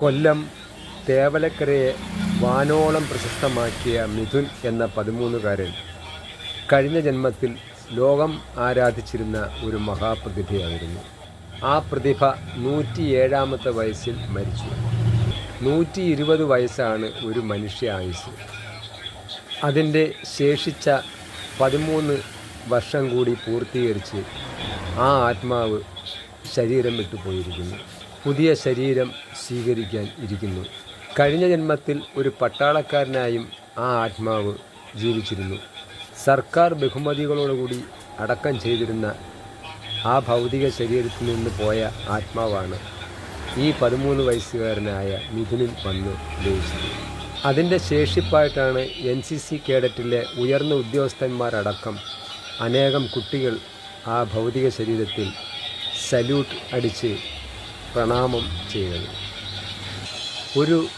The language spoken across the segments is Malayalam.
കൊല്ലം തേവലക്കരയെ വാനോളം പ്രശസ്തമാക്കിയ മിഥുൻ എന്ന പതിമൂന്നുകാരൻ കഴിഞ്ഞ ജന്മത്തിൽ ലോകം ആരാധിച്ചിരുന്ന ഒരു മഹാപ്രതിഭയായിരുന്നു. ആ പ്രതിഭ നൂറ്റിയേഴാമത്തെ വയസ്സിൽ മരിച്ചു. നൂറ്റി ഇരുപത് വയസ്സാണ് ഒരു മനുഷ്യ ആയുസ് അതിന്റെ ശേഷിച്ച പതിമൂന്ന് വർഷം കൂടി പൂർത്തീകരിച്ച് ആ ആത്മാവ് ശരീരം വിട്ടുപോയിരിക്കുന്നു. പുതിയ ശരീരം സ്വീകരിക്കാൻ ഇരിക്കുന്നു. കഴിഞ്ഞ ജന്മത്തിൽ ഒരു പട്ടാളക്കാരനായും ആ ആത്മാവ് ജീവിച്ചിരുന്നു. സർക്കാർ ബഹുമതികളോടുകൂടി അടക്കം ചെയ്തിരുന്ന ആ ഭൗതിക ശരീരത്തിൽ നിന്ന് പോയ ആത്മാവാണ് ഈ പതിമൂന്ന് വയസ്സുകാരനായ മിഥുനിൽ വന്ന് ലയിച്ചത് അതിന്റെ ശേഷിപ്പായിട്ടാണ് എൻ സി സി കേഡറ്റിലെ ഉയർന്ന ഉദ്യോഗസ്ഥന്മാരടക്കം അനേകം കുട്ടികൾ ആ ഭൗതിക ശരീരത്തിൽ സല്യൂട്ട് അടിച്ച് പ്രണാമം ചെയ്തത് ഒരു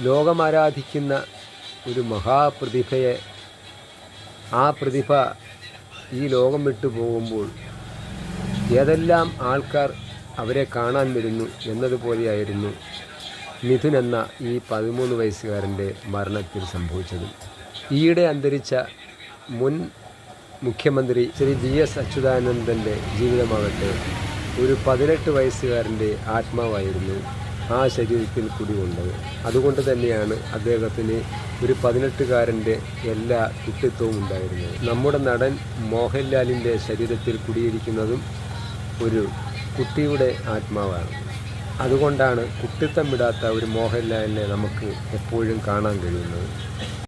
ലോകമാരാധിക്കുന്ന ഒരു മഹാപ്രതിഭയെ ആ പ്രതിഭ ഈ ലോകം വിട്ടു പോകുമ്പോൾ ഏതെല്ലാം ആൾക്കാർ അവരെ കാണാൻ വരുന്നു എന്നതുപോലെയായിരുന്നു മിഥുൻ എന്ന ഈ പതിമൂന്ന് വയസ്സുകാരന്റെ മരണത്തിൽ സംഭവിച്ചത്. ഈയിടെ അന്തരിച്ച മുൻ മുഖ്യമന്ത്രി ശ്രീ ജി എസ് അച്യുതാനന്ദന്റെ ജീവിതമാകട്ടെ ഒരു പതിനെട്ട് വയസ്സുകാരന്റെ ആത്മാവായിരുന്നു ആ ശരീരത്തിൽ കുടികൊണ്ടത്. അതുകൊണ്ട് തന്നെയാണ് അദ്ദേഹത്തിന് ഒരു പതിനെട്ടുകാരന്റെ എല്ലാ കുട്ടിത്വവും ഉണ്ടായിരുന്നത്. നമ്മുടെ നടൻ മോഹൻലാലിന്റെ ശരീരത്തിൽ കുടിയിരിക്കുന്നതും ഒരു കുട്ടിയുടെ ആത്മാവാണ്. അതുകൊണ്ടാണ് കുട്ടിത്തം വിടാത്ത ഒരു മോഹൻലാലിനെ നമുക്ക് എപ്പോഴും കാണാൻ കഴിയുന്നത്.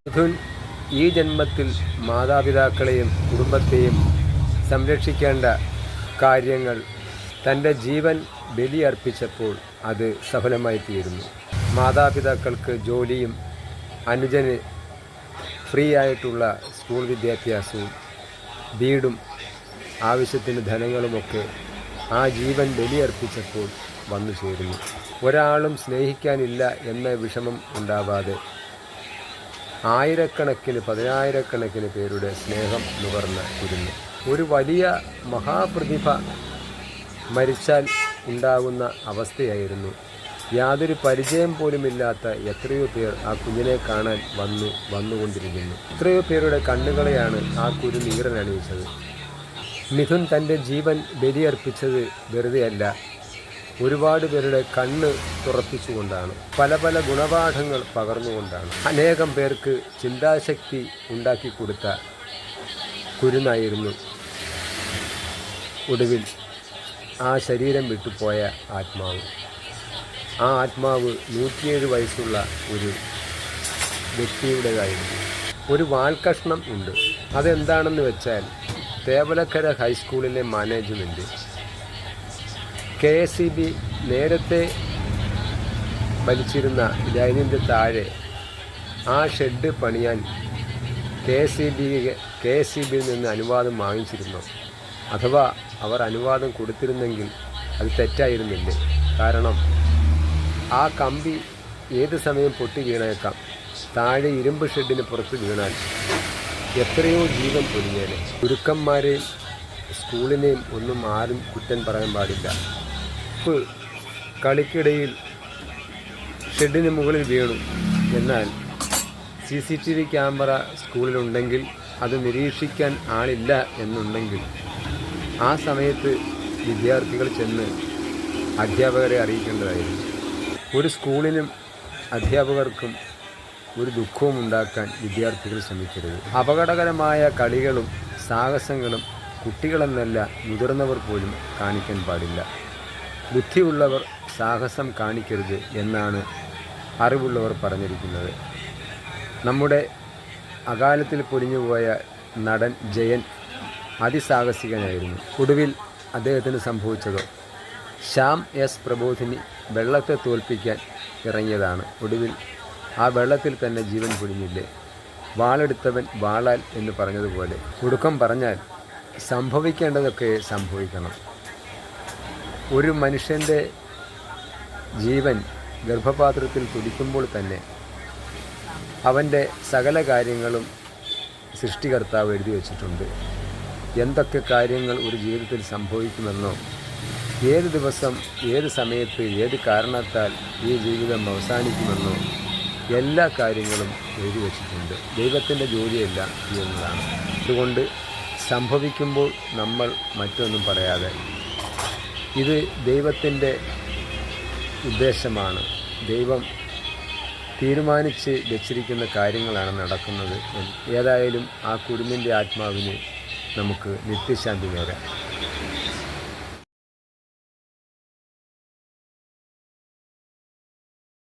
മിഥുൻ ഈ ജന്മത്തിൽ മാതാപിതാക്കളെയും കുടുംബത്തെയും സംരക്ഷിക്കേണ്ട കാര്യങ്ങൾ തന്റെ ജീവൻ ബലിയർപ്പിച്ചപ്പോൾ അത് സഫലമായി തീരുന്നു മാതാപിതാക്കൾക്ക് ജോലിയും അനുജന് ഫ്രീ ആയിട്ടുള്ള സ്കൂൾ വിദ്യാഭ്യാസവും വീടും ആവശ്യത്തിന് ധനങ്ങളുമൊക്കെ ആ ജീവൻ ബലിയർപ്പിച്ചപ്പോൾ വന്നു ചേരുന്നു. ഒരാളും സ്നേഹിക്കാനില്ല എന്ന വിഷമം ഉണ്ടാവാതെ ആയിരക്കണക്കിന് പതിനായിരക്കണക്കിന് പേരുടെ സ്നേഹം നുകർന്ന് കുരുന്നു. ഒരു വലിയ മഹാപ്രതിഭ മരിച്ചാൽ ഉണ്ടാകുന്ന അവസ്ഥയായിരുന്നു. യാതൊരു പരിചയം പോലുമില്ലാത്ത എത്രയോ പേർ ആ കുഞ്ഞിനെ കാണാൻ വന്നു വന്നുകൊണ്ടിരിക്കുന്നു. എത്രയോ പേരുടെ കണ്ണുകളെയാണ് ആ കുരു നീറനണിയിച്ചത് മിഥുൻ തന്റെ ജീവൻ ബലിയർപ്പിച്ചത് വെറുതെയല്ല ഒരുപാട് പേരുടെ കണ്ണ് തുറപ്പിച്ചുകൊണ്ടാണ്. പല പല ഗുണപാഠങ്ങൾ പകർന്നുകൊണ്ടാണ്. അനേകം പേർക്ക് ചിന്താശക്തി ഉണ്ടാക്കി കൊടുത്ത കുരുന്നായിരുന്നു ഒടുവിൽ ആ ശരീരം വിട്ടുപോയ ആത്മാവ്. ആ ആത്മാവ് നൂറ്റിയേഴ് വയസ്സുള്ള ഒരു വ്യക്തിയുടേതായിരുന്നു. ഒരു വാൽക്കഷ്ണം ഉണ്ട്. അതെന്താണെന്ന് വെച്ചാൽ തേവലക്കര ഹൈസ്കൂളിലെ management K S E B നേരത്തെ വലിച്ചിരുന്ന ലൈനിന്റെ താഴെ ആ ഷെഡ് പണിയാൻ K S E B K S E ബിയിൽ നിന്ന് അനുവാദം വാങ്ങിച്ചിരുന്നു. അഥവാ അവർ അനുവാദം കൊടുത്തിരുന്നെങ്കിൽ അത് തെറ്റായിരുന്നില്ലേ? കാരണം ആ കമ്പി ഏത് സമയം പൊട്ടി വീണേക്കാം? താഴെ ഇരുമ്പ് ഷെഡിന് പുറത്ത് വീണാൽ എത്രയോ ജീവൻ പൊലിഞ്ഞേനെ. ഗുരുക്കന്മാരെയും സ്കൂളിനെയും ഒന്നും ആരും കുറ്റം പറയാൻ പാടില്ല. ഇപ്പോൾ കളിക്കിടയിൽ ഷെഡിന് മുകളിൽ വീണു. എന്നാൽ C C T V camera സ്കൂളിലുണ്ടെങ്കിൽ അത് നിരീക്ഷിക്കാൻ ആളില്ല എന്നുണ്ടെങ്കിൽ ആ സമയത്ത് വിദ്യാർത്ഥികൾ ചെന്ന് അധ്യാപകരെ അറിയിക്കേണ്ടതായിരുന്നു. ഒരു സ്കൂളിനും അധ്യാപകർക്കും ഒരു ദുഃഖവും ഉണ്ടാക്കാൻ വിദ്യാർത്ഥികൾ ശ്രമിക്കരുത്. അപകടകരമായ കളികളും സാഹസങ്ങളും കുട്ടികളെന്നല്ല മുതിർന്നവർ പോലും കാണിക്കാൻ പാടില്ല. ബുദ്ധിയുള്ളവർ സാഹസം കാണിക്കരുത് എന്നാണ് അറിവുള്ളവർ പറഞ്ഞിരിക്കുന്നത്. നമ്മുടെ അകാലത്തിൽ പൊലിഞ്ഞുപോയ നടൻ ജയൻ അതിസാഹസികനായിരുന്നു. ഒടുവിൽ അദ്ദേഹത്തിന് സംഭവിച്ചതോ. ശ്യാം എസ് പ്രബോധിനി വെള്ളത്തെ തോൽപ്പിക്കാൻ ഇറങ്ങിയതാണ്. ഒടുവിൽ ആ വെള്ളത്തിൽ തന്നെ ജീവൻ പൊടിഞ്ഞില്ലേ വാളെടുത്തവൻ വാളാൽ എന്ന് പറഞ്ഞതുപോലെ. ഒടുക്കം പറഞ്ഞാൽ സംഭവിക്കേണ്ടതൊക്കെ സംഭവിക്കണം. ഒരു മനുഷ്യന്റെ ജീവൻ ഗർഭപാത്രത്തിൽ തുടിക്കുമ്പോൾ തന്നെ അവന്റെ സകല കാര്യങ്ങളും സൃഷ്ടികർത്താവ് എഴുതി വച്ചിട്ടുണ്ട്. എന്തൊക്കെ കാര്യങ്ങൾ ഒരു ജീവിതത്തിൽ സംഭവിക്കുമെന്നോ ഏത് ദിവസം ഏത് സമയത്ത് ഏത് കാരണത്താൽ ഈ ജീവിതം അവസാനിക്കുമെന്നോ എല്ലാ കാര്യങ്ങളും എഴുതി വച്ചിട്ടുണ്ട്. ദൈവത്തിന്റെ ജോലിയല്ല എന്നതാണ് അതുകൊണ്ട് സംഭവിക്കുമ്പോൾ നമ്മൾ മറ്റൊന്നും പറയാതെ ഇത് ദൈവത്തിന്റെ ഉദ്ദേശമാണ്. ദൈവം തീരുമാനിച്ച് വെച്ചിരിക്കുന്ന കാര്യങ്ങളാണ് നടക്കുന്നത്. ഏതായാലും ആ കുടുംബിന്റെ ആത്മാവിന് നമുക്ക് നിത്യശാന്തി നേരാം.